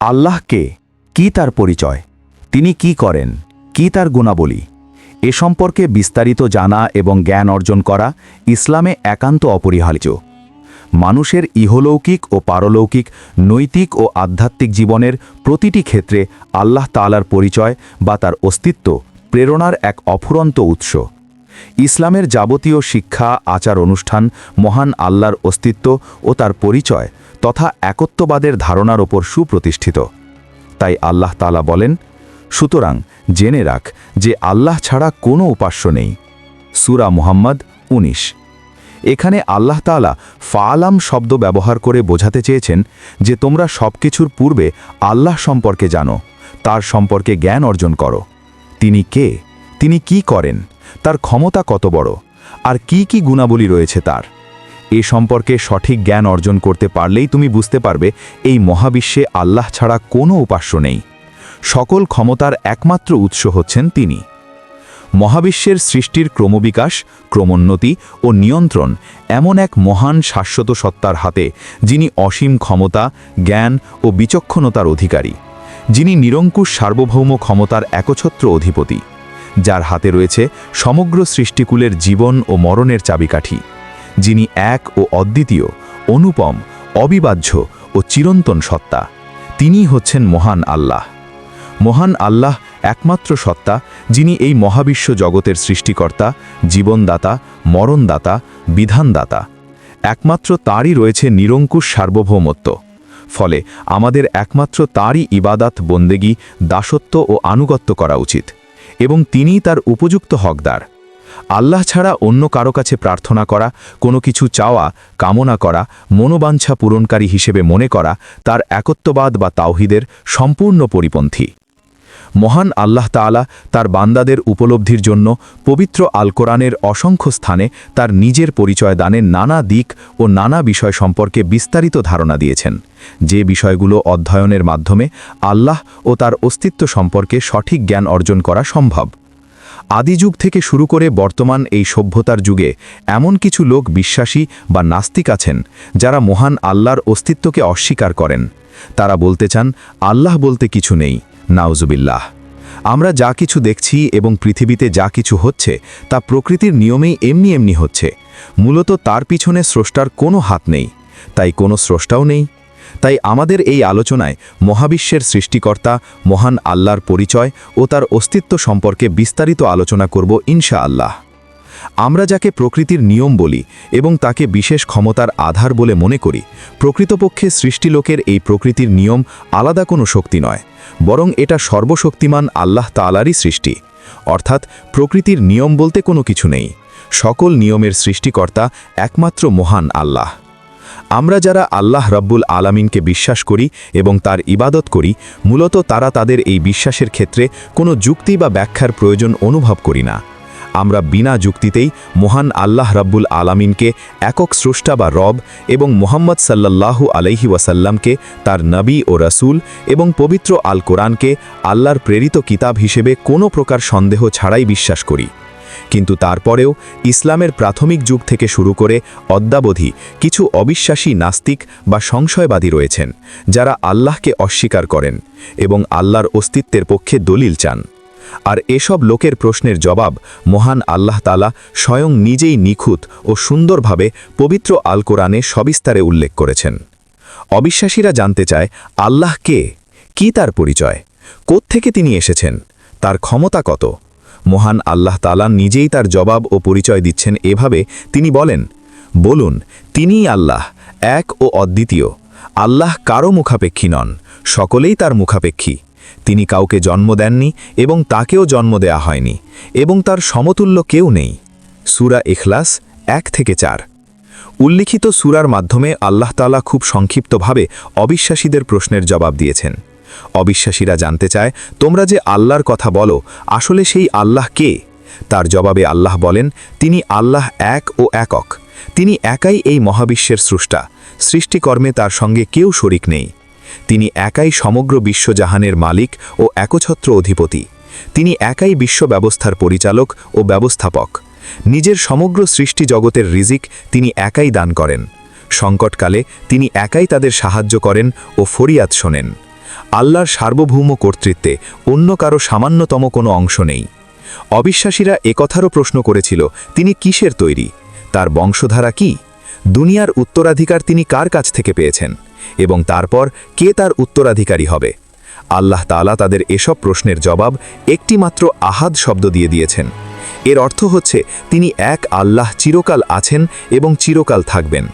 আল্লাহকে কি তার পরিচয়? তিনি কি করেন? কি তার গুণাবলী? এ সম্পর্কে বিস্তারিত জানা এবং জ্ঞান অর্জন করা ইসলামে একান্ত অপরিহার্য। মানুষের ইহলৌকিক ও পারলৌকিক, নৈতিক ও আধ্যাত্মিক জীবনের প্রতিটি ক্ষেত্রে আল্লাহ তালার পরিচয় বা তার অস্তিত্ব প্রেরণার এক অফুরন্ত উৎস। ইসলামের যাবতীয় শিক্ষা, আচার অনুষ্ঠান, মহান আল্লাহর অস্তিত্ব ও তার পরিচয় তথা একত্ববাদের ধারণার ওপর সুপ্রতিষ্ঠিত। তাই আল্লাহ তালা বলেন, সুতরাং জেনে রাখ যে আল্লাহ ছাড়া কোনো উপাস্য নেই। সুরা মুহাম্মদ ১৯ এখানে আল্লাহ তালা ফালাম শব্দ ব্যবহার করে বোঝাতে চেয়েছেন যে তোমরা সবকিছুর পূর্বে আল্লাহ সম্পর্কে জানো, তার সম্পর্কে জ্ঞান অর্জন করো। তিনি কে? তিনি কি করেন? তার ক্ষমতা কত বড়? আর কি কি গুণাবলী রয়েছে তার? এ সম্পর্কে সঠিক জ্ঞান অর্জন করতে পারলেই তুমি বুঝতে পারবে, এই মহাবিশ্বে আল্লাহ ছাড়া কোনো উপাস্য নেই। সকল ক্ষমতার একমাত্র উৎস হচ্ছেন তিনি। মহাবিশ্বের সৃষ্টির ক্রমবিকাশ, ক্রমোন্নতি ও নিয়ন্ত্রণ এমন এক মহান শাশ্বত সত্তার হাতে, যিনি অসীম ক্ষমতা, জ্ঞান ও বিচক্ষণতার অধিকারী। যিনি নিরঙ্কুশ সার্বভৌম ক্ষমতার একছত্র অধিপতি। যার হাতে রয়েছে সমগ্র সৃষ্টিকুলের জীবন ও মরণের চাবিকাঠি, যিনি এক ও অদ্বিতীয়, অনুপম, অবিবাহ্য ও চিরন্তন সত্তা। তিনিই হচ্ছেন মহান আল্লাহ। মহান আল্লাহ একমাত্র সত্তা, যিনি এই মহাবিশ্ব জগতের সৃষ্টিকর্তা, জীবনদাতা, মরণদাতা, বিধানদাতা। একমাত্র তারই রয়েছে নিরঙ্কুশ সার্বভৌমত্ব। ফলে আমাদের একমাত্র তারই ইবাদাত, বন্দেগী, দাসত্ব ও আনুগত্য করা উচিত। এবং তিনিই তার উপযুক্ত হকদার। আল্লাহ ছাড়া অন্য কারও কাছে প্রার্থনা করা, কোনো কিছু চাওয়া, কামনা করা, মনোবাঞ্ছা পূরণকারী হিসেবে মনে করা, তার একত্ববাদ বা তাওহিদের সম্পূর্ণ পরিপন্থী। মহান আল্লাহ তাআলা তার বান্দাদের উপলব্ধির জন্য পবিত্র আল কোরআনের অসংখ্য স্থানে তার নিজের পরিচয় দানের নানা দিক ও নানা বিষয় সম্পর্কে বিস্তারিত ধারণা দিয়েছেন। যে বিষয়গুলো অধ্যয়নের মাধ্যমে আল্লাহ ও তার অস্তিত্ব সম্পর্কে সঠিক জ্ঞান অর্জন করা সম্ভব। আদিযুগ থেকে শুরু করে বর্তমান এই সভ্যতার যুগে এমন কিছু লোক বিশ্বাসী বা নাস্তিক আছেন যারা মহান আল্লাহর অস্তিত্বকে অস্বীকার করেন। তারা বলতে চান, আল্লাহ বলতে কিছু নেই। নাউজুবিল্লাহ। আমরা যা কিছু দেখছি এবং পৃথিবীতে যা কিছু হচ্ছে, তা প্রকৃতির নিয়মেই এমনি এমনি হচ্ছে। মূলত তার পিছনে স্রষ্টার কোনো হাত নেই, তাই কোনো স্রষ্টাও নেই। তাই আমাদের এই আলোচনায় মহাবিশ্বের সৃষ্টিকর্তা, মহান আল্লাহর পরিচয় ও তার অস্তিত্ব সম্পর্কে বিস্তারিত আলোচনা করব ইনশা আল্লাহ আমরা যাকে প্রকৃতির নিয়ম বলি এবং তাকে বিশেষ ক্ষমতার আধার বলে মনে করি, প্রকৃতপক্ষে সৃষ্টিলোকের এই প্রকৃতির নিয়ম আলাদা কোনো শক্তি নয়, বরং এটা সর্বশক্তিমান আল্লাহ তালারই সৃষ্টি। অর্থাৎ প্রকৃতির নিয়ম বলতে কোনো কিছু নেই। সকল নিয়মের সৃষ্টিকর্তা একমাত্র মহান আল্লাহ। আমরা যারা আল্লাহ রব্বুল আলামিনকে বিশ্বাস করি এবং তার ইবাদত করি, মূলত তারা তাদের এই বিশ্বাসের ক্ষেত্রে কোনো যুক্তি বা ব্যাখ্যার প্রয়োজন অনুভব করি না। আমরা বিনা যুক্তিতেই মহান আল্লাহ রাব্বুল আলামিনকে একক স্রষ্টা বা রব এবং মোহাম্মদ সাল্লাল্লাহু আলাইহি ওয়াসাল্লামকে তার নবী ও রাসূল এবং পবিত্র আল কোরআনকে আল্লাহর প্রেরিত কিতাব হিসেবে কোনো প্রকার সন্দেহ ছাড়াই বিশ্বাস করি। কিন্তু তারপরেও ইসলামের প্রাথমিক যুগ থেকে শুরু করে অদ্যাবধি কিছু অবিশ্বাসী নাস্তিক বা সংশয়বাদী রয়েছেন, যারা আল্লাহকে অস্বীকার করেন এবং আল্লাহর অস্তিত্বের পক্ষে দলিল চান। আর এসব লোকের প্রশ্নের জবাব মহান আল্লাহ তালা স্বয়ং নিজেই নিখুঁত ও সুন্দরভাবে পবিত্র আল কোরআনে সবিস্তারে উল্লেখ করেছেন। অবিশ্বাসীরা জানতে চায়, আল্লাহ কে? কি তার পরিচয়? থেকে তিনি এসেছেন? তার ক্ষমতা কত? মহান আল্লাহ তালা নিজেই তার জবাব ও পরিচয় দিচ্ছেন এভাবে তিনি বলেন, বলুন, তিনিই আল্লাহ, এক ও অদ্বিতীয়। আল্লাহ কারও মুখাপেক্ষী নন, সকলেই তার মুখাপেক্ষী। তিনি কাউকে জন্ম দেননি এবং তাকেও জন্ম দেয়া হয়নি, এবং তার সমতুল্য কেউ নেই। সুরা ইখলাস এক থেকে চার। উল্লিখিত সুরার মাধ্যমে আল্লাহ তালা খুব সংক্ষিপ্তভাবে অবিশ্বাসীদের প্রশ্নের জবাব দিয়েছেন। অবিশ্বাসীরা জানতে চায়, তোমরা যে আল্লাহর কথা বলো, আসলে সেই আল্লাহ কে? তার জবাবে আল্লাহ বলেন, তিনি আল্লাহ এক ও একক। তিনি একাই এই মহাবিশ্বের স্রষ্টা। সৃষ্টিকর্মে তার সঙ্গে কেউ শরিক নেই। তিনি একাই সমগ্র বিশ্বজাহানের মালিক ও একছত্র অধিপতি। তিনি একাই বিশ্ব ব্যবস্থার পরিচালক ও ব্যবস্থাপক। নিজের সমগ্র সৃষ্টি জগতের রিজিক তিনি একাই দান করেন। সংকটকালে তিনি একাই তাদের সাহায্য করেন ও ফরিয়াদ শোনেন। আল্লাহর সার্বভৌম কর্তৃত্বে অন্য কারও সামান্যতম কোনো অংশ নেই। অবিশ্বাসীরা একথারও প্রশ্ন করেছিল, তিনি কিসের তৈরি? তার বংশধারা কি? দুনিয়ার উত্তরাধিকার তিনি কার কাছ থেকে পেয়েছেন? এবং তারপর কে তার উত্তরাধিকারী হবে? আল্লাহ তালা তাদের এসব প্রশ্নের জবাব একটিমাত্র আহাদ শব্দ দিয়ে দিয়েছেন। এর অর্থ হচ্ছে, তিনি এক আল্লাহ চিরকাল আছেন এবং চিরকাল থাকবেন।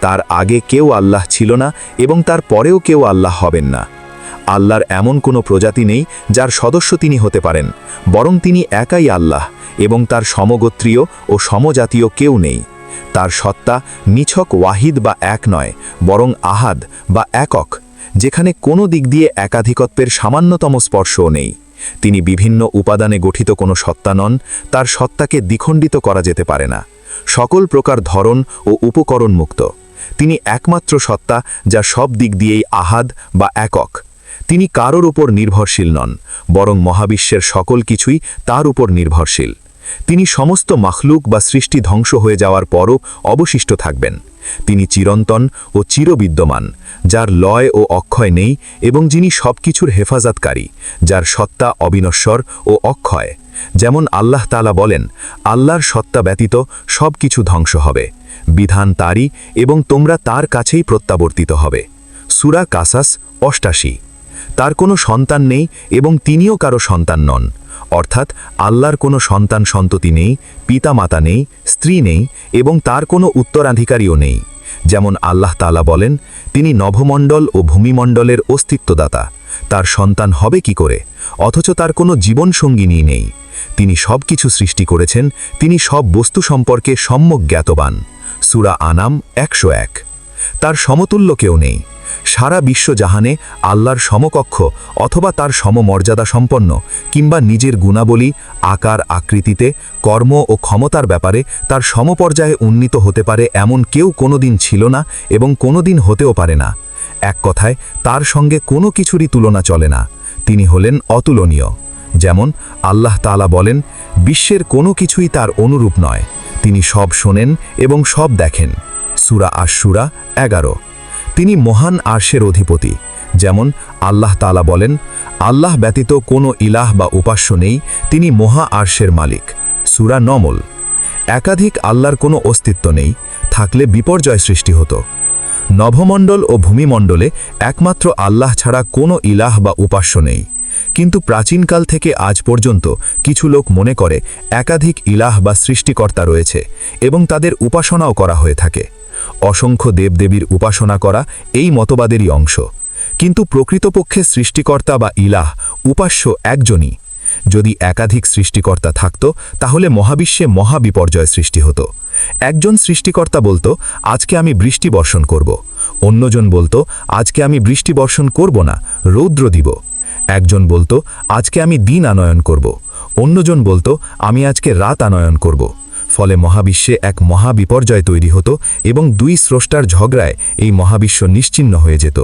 তার আগে কেউ আল্লাহ ছিল না এবং তার পরেও কেউ আল্লাহ হবেন না। আল্লাহর এমন কোনো প্রজাতি নেই যার সদস্য তিনি হতে পারেন, বরং তিনি একাই আল্লাহ এবং তার সমগোত্রীয় ও সমজাতীয় কেউ নেই। তার সত্তা নিছক ওয়াহিদ বা এক নয়, বরং আহাদ বা একক, যেখানে কোনো দিক দিয়ে একাধিকত্বের সামান্যতম স্পর্শও নেই। তিনি বিভিন্ন উপাদানে গঠিত কোনো সত্তা নন, তার সত্তাকে দ্বিখণ্ডিত করা যেতে পারে না। সকল প্রকার ধরন ও উপকরণ মুক্ত। তিনি একমাত্র সত্তা যা সব দিক দিয়েই আহাদ বা একক। তিনি কারোর উপর নির্ভরশীল নন, বরং মহাবিশ্বের সকল কিছুই তার উপর নির্ভরশীল। তিনি সমস্ত মাখলুক বা সৃষ্টি ধ্বংস হয়ে যাওয়ার পরও অবশিষ্ট থাকবেন। তিনি চিরন্তন ও চিরবিদ্যমান, যার লয় ও অক্ষয় নেই এবং যিনি সবকিছুর হেফাজতকারী, যার সত্তা অবিনশ্বর ও অক্ষয়। যেমন আল্লাহ তালা বলেন, আল্লাহর সত্তা ব্যতীত সব কিছু ধ্বংস হবে। বিধান তারই এবং তোমরা তার কাছেই প্রত্যাবর্তিত হবে। সুরা কাসাস অষ্টাশি। তার কোনো সন্তান নেই এবং তিনিও কারও সন্তান নন। অর্থাৎ আল্লাহর কোনো সন্তান সন্ততি নেই, পিতামাতা নেই, স্ত্রী নেই এবং তার কোনো উত্তরাধিকারীও নেই। যেমন আল্লাহ তালা বলেন, তিনি নভমণ্ডল ও ভূমিমণ্ডলের অস্তিত্বদাতা। তার সন্তান হবে কি করে? অথচ তার কোনো জীবনসঙ্গিনী নেই। তিনি সব কিছু সৃষ্টি করেছেন, তিনি সব বস্তু সম্পর্কে সম্যক জ্ঞাতবান। সুরা আনাম একশো এক। তার সমতুল্য কেউ নেই। সারা বিশ্বজাহানে আল্লাহর সমকক্ষ অথবা তার সমমর্যাদা সম্পন্ন কিংবা নিজের গুণাবলী, আকার, আকৃতিতে, কর্ম ও ক্ষমতার ব্যাপারে তার সমপর্যায়ে উন্নীত হতে পারে এমন কেউ কোনোদিন ছিল না এবং কোনোদিন হতেও পারে না। এক কথায়, তার সঙ্গে কোনো কিছুরই তুলনা চলে না। তিনি হলেন অতুলনীয়। যেমন, আল্লাহ তালা বলেন, বিশ্বের কোনো কিছুই তার অনুরূপ নয়। তিনি সব শোনেন এবং সব দেখেন। সুরা আশুরা এগারো। তিনি মহান আর্শের অধিপতি। যেমন আল্লাহ তালা বলেন, আল্লাহ ব্যতীত কোনো ইলাহ বা উপাস্য নেই, তিনি মহা আর্শের মালিক। সুরা নমল। একাধিক আল্লাহর কোনো অস্তিত্ব নেই, থাকলে বিপর্যয় সৃষ্টি হতো। নভমণ্ডল ও ভূমিমণ্ডলে একমাত্র আল্লাহ ছাড়া কোনো ইলাহ বা উপাস্য নেই। কিন্তু প্রাচীনকাল থেকে আজ পর্যন্ত কিছু লোক মনে করে, একাধিক ইলাহ বা সৃষ্টিকর্তা রয়েছে এবং তাদের উপাসনাও করা হয়ে থাকে। অসংখ্য দেবদেবীর উপাসনা করা এই মতবাদেরই অংশ। কিন্তু প্রকৃতপক্ষে সৃষ্টিকর্তা বা ইলাহ, উপাস্য একজনই। যদি একাধিক সৃষ্টিকর্তা থাকত, তাহলে মহাবিশ্বে মহাবিপর্যয় সৃষ্টি হতো। একজন সৃষ্টিকর্তা বলতো, আজকে আমি বৃষ্টি বর্ষণ করব। অন্যজন বলতো, আজকে আমি বৃষ্টি বর্ষণ করব না, রৌদ্র দিব। একজন বলতো, আজকে আমি দিন আনয়ন করব। অন্যজন বলতো, আমি আজকে রাত আনয়ন করব। ফলে মহাবিশ্বে এক মহাবিপর্যয় তৈরি হতো এবং দুই স্রষ্টার ঝগড়ায় এই মহাবিশ্ব নিশ্চিন্ন হয়ে যেত।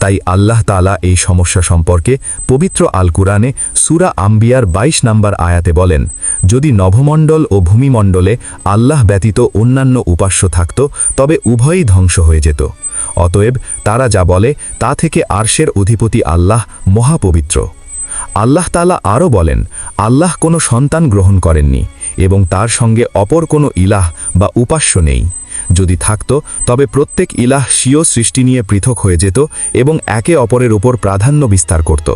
তাই আল্লাহ তালা এই সমস্যা সম্পর্কে পবিত্র আল কুরআনে সুরা আম্বিয়ার ২২ নম্বর আয়াতে বলেন, যদি নভমণ্ডল ও ভূমিমণ্ডলে আল্লাহ ব্যতীত অন্যান্য উপাস্য থাকত, তবে উভয়ই ধ্বংস হয়ে যেত। অতএব তারা যা বলে, তা থেকে আরশের অধিপতি আল্লাহ মহাপবিত্র। আল্লাহ তালা আরও বলেন, আল্লাহ কোনো সন্তান গ্রহণ করেননি এবং তার সঙ্গে অপর কোনো ইলাহ বা উপাস্য নেই। যদি থাকত, তবে প্রত্যেক ইলাহ স্বীয় সৃষ্টি নিয়ে পৃথক হয়ে যেত এবং একে অপরের উপর প্রাধান্য বিস্তার করত।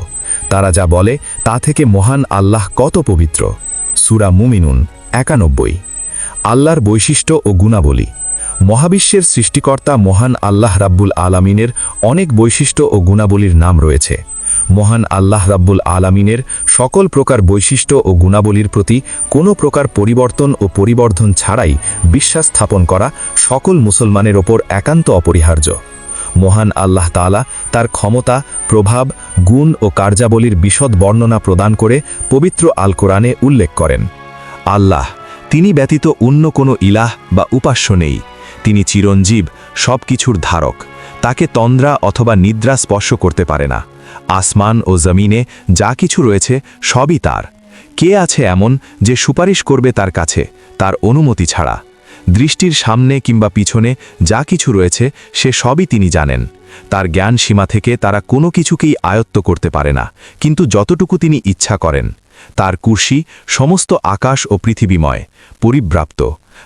তারা যা বলে, তা থেকে মহান আল্লাহ কত পবিত্র। সুরা মুমিনুন একানব্বই। আল্লাহর বৈশিষ্ট্য ও গুণাবলী। মহাবিশ্বের সৃষ্টিকর্তা মহান আল্লাহ রাব্বুল আলামিনের অনেক বৈশিষ্ট্য ও গুণাবলীর নাম রয়েছে। মহান আল্লাহ রাব্বুল আলামিনের সকল প্রকার বৈশিষ্ট্য ও গুণাবলীর প্রতি কোনো প্রকার পরিবর্তন ও পরিবর্ধন ছাড়াই বিশ্বাস স্থাপন করা সকল মুসলমানের ওপর একান্ত অপরিহার্য। মহান আল্লাহ তাআলা তার ক্ষমতা, প্রভাব, গুণ ও কার্যাবলীর বিশদ বর্ণনা প্রদান করে পবিত্র আল কোরআনে উল্লেখ করেন। আল্লাহ তিনি ব্যতীত অন্য কোনো ইলাহ বা উপাস্য নেই। তিনি চিরঞ্জীব সব কিছুর ধারক। তাকে তন্দ্রা অথবা নিদ্রা স্পর্শ করতে পারে না। আসমান ও জমিনে যা কিছু রয়েছে সবই তার। কে আছে এমন যে সুপারিশ করবে তার কাছে, তার অনুমতি ছাড়া? দৃষ্টির সামনে কিংবা পিছনে যা কিছু রয়েছে, সে সবই তিনি জানেন। তার জ্ঞান সীমা থেকে তারা কোনো কিছুকেই আয়ত্ত করতে পারে না, কিন্তু যতটুকু তিনি ইচ্ছা করেন। তার কুর্সি সমস্ত আকাশ ও পৃথিবীময়, পরিব্রাপ্ত।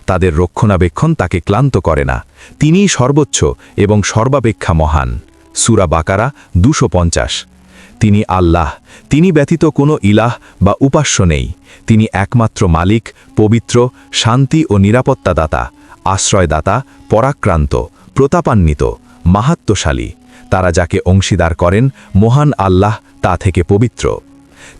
তাদের রক্ষণাবেক্ষণ তাকে ক্লান্ত করে না। তিনিই সর্বোচ্চ এবং সর্বাপেক্ষা মহান। সুরা বাকারা দুশো তিনি আল্লাহ। তিনি ব্যতীত কোনো ইলাহ বা উপাস্য নেই। তিনি একমাত্র মালিক, পবিত্র, শান্তি ও নিরাপত্তাদাতা, আশ্রয়দাতা, পরাক্রান্ত, প্রতাপান্বিত মাহাত্মশালী তারা যাকে অংশীদার করেন মহান আল্লাহ তা থেকে পবিত্র।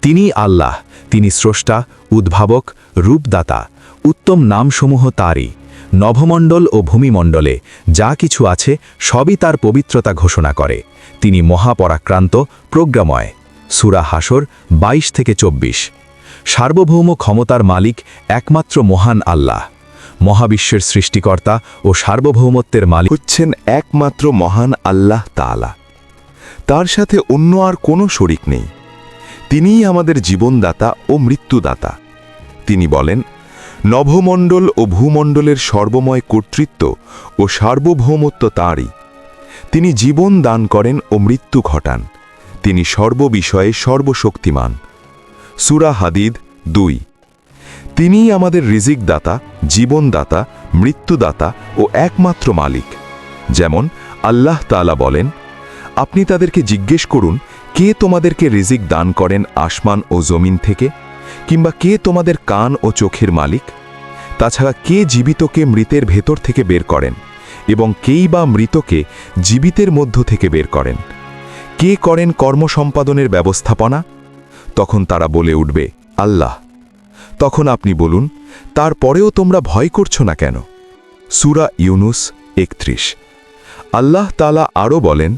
তিনি আল্লাহ। তিনি স্রষ্টা, উদ্ভাবক, রূপদাতা, উত্তম নামসমূহ তারই। নভমণ্ডল ও ভূমিমণ্ডলে যা কিছু আছে সবই তার পবিত্রতা ঘোষণা করে। তিনি মহাপরাক্রান্ত প্রজ্ঞাময়। সুরা হাসর ২২ থেকে চব্বিশ। সার্বভৌম ক্ষমতার মালিক একমাত্র মহান আল্লাহ। মহাবিশ্বের সৃষ্টিকর্তা ও সার্বভৌমত্বের মালিক হচ্ছেন একমাত্র মহান আল্লাহ তাআলা। তার সাথে অন্য আর কোনো শরিক নেই। তিনিই আমাদের জীবনদাতা ও মৃত্যুদাতা। তিনি বলেন, নভমণ্ডল ও ভূমণ্ডলের সর্বময় কর্তৃত্ব ও সার্বভৌমত্ব তাঁরই। তিনি জীবন দান করেন ও মৃত্যু ঘটান। তিনি সর্ববিষয়ে সর্বশক্তিমান। সুরা হাদিদ দুই। তিনিই আমাদের রিজিকদাতা, জীবনদাতা, মৃত্যুদাতা ও একমাত্র মালিক। যেমন আল্লাহ তাআলা বলেন, আপনি তাদেরকে জিজ্ঞেস করুন, কে তোমাদেরকে রিজিক দান করেন আসমান ও জমিন থেকে, কিংবা কে তোমাদের কান ও চোখের মালিক? তাছাড়া কে জীবিতকে মৃতের ভেতর থেকে বের করেন? এবং কেই বা মৃতকে জীবিতের মধ্য থেকে বের করেন। কে করেন কর্মসম্পাদনের ব্যবস্থাপনা? তখন তারা বলে উঠবে, আল্লাহ। তখন আপনি বলুন তারপরেও তোমরা ভয় করছ না কেন? সুরা ইউনুস একত্রিশ। আল্লাহ তালা আরও বলেন,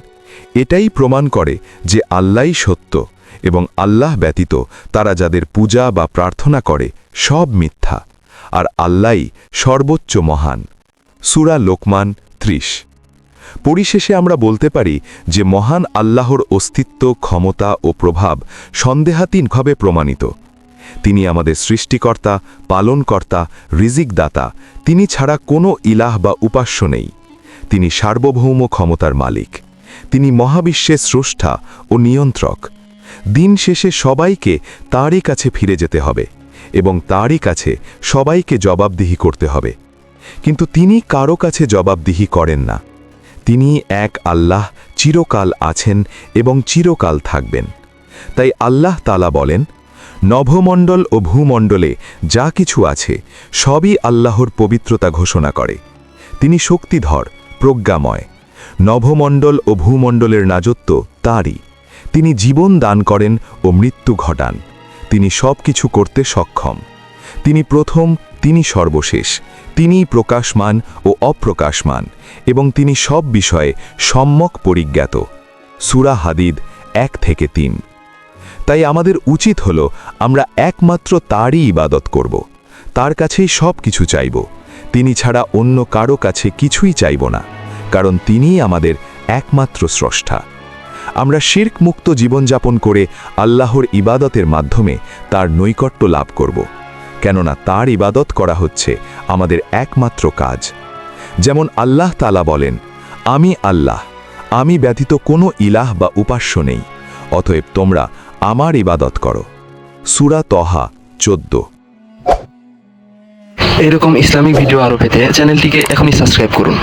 এটাই প্রমাণ করে যে আল্লাহই সত্য এবং আল্লাহ ব্যতীত তারা যাদের পূজা বা প্রার্থনা করে সব মিথ্যা, আর আল্লাহই সর্বোচ্চ মহান। সুরা লোকমান ত্রিশ। পরিশেষে আমরা বলতে পারি যে মহান আল্লাহর অস্তিত্ব, ক্ষমতা ও প্রভাব সন্দেহাতীনভাবে প্রমাণিত। তিনি আমাদের সৃষ্টিকর্তা, পালনকর্তা, রিজিকদাতা, তিনি ছাড়া কোনো ইলাহ বা উপাস্য নেই। তিনি সার্বভৌম ক্ষমতার মালিক। তিনি মহাবিশ্বের স্রষ্টা ও নিয়ন্ত্রক। দিন শেষে সবাইকে তারই কাছে ফিরে যেতে হবে এবং তারই কাছে সবাইকে জবাবদিহি করতে হবে। কিন্তু তিনি কারও কাছে জবাবদিহি করেন না। তিনি এক আল্লাহ চিরকাল আছেন এবং চিরকাল থাকবেন। তাই আল্লাহ তালা বলেন, নভমণ্ডল ও ভূমণ্ডলে যা কিছু আছে, সবই আল্লাহর পবিত্রতা ঘোষণা করে। তিনি শক্তিধর, প্রজ্ঞাময়। নভমণ্ডল ও ভূমণ্ডলের রাজত্ব তারই। তিনি জীবন দান করেন ও মৃত্যু ঘটান। তিনি সব কিছু করতে সক্ষম। তিনি প্রথম, তিনি সর্বশেষ। তিনিই প্রকাশমান ও অপ্রকাশমান, এবং তিনি সব বিষয়ে সম্যক পরিজ্ঞাত। সুরা হাদিদ এক থেকে তিন। তাই আমাদের উচিত হল আমরা একমাত্র তারই ইবাদত করব, তার কাছেই সব কিছু চাইব। তিনি ছাড়া অন্য কারও কাছে কিছুই চাইব না, কারণ তিনিই আমাদের একমাত্র স্রষ্টা। আমরা শির্ক মুক্ত জীবনযাপন করে আল্লাহর ইবাদতের মাধ্যমে তার নৈকট্য লাভ করব। কেননা তার ইবাদত করা হচ্ছে আমাদের একমাত্র কাজ। যেমন আল্লাহ তালা বলেন, আমি আল্লাহ, আমি ব্যতীত কোনো ইলাহ বা উপাস্য নেই, অতএব তোমরা আমার ইবাদত করো। সুরা তহা চোদ্দ। এরকম ইসলামিক ভিডিও আরও পেতে চ্যানেলটিকে এখনই সাবস্ক্রাইব করুন।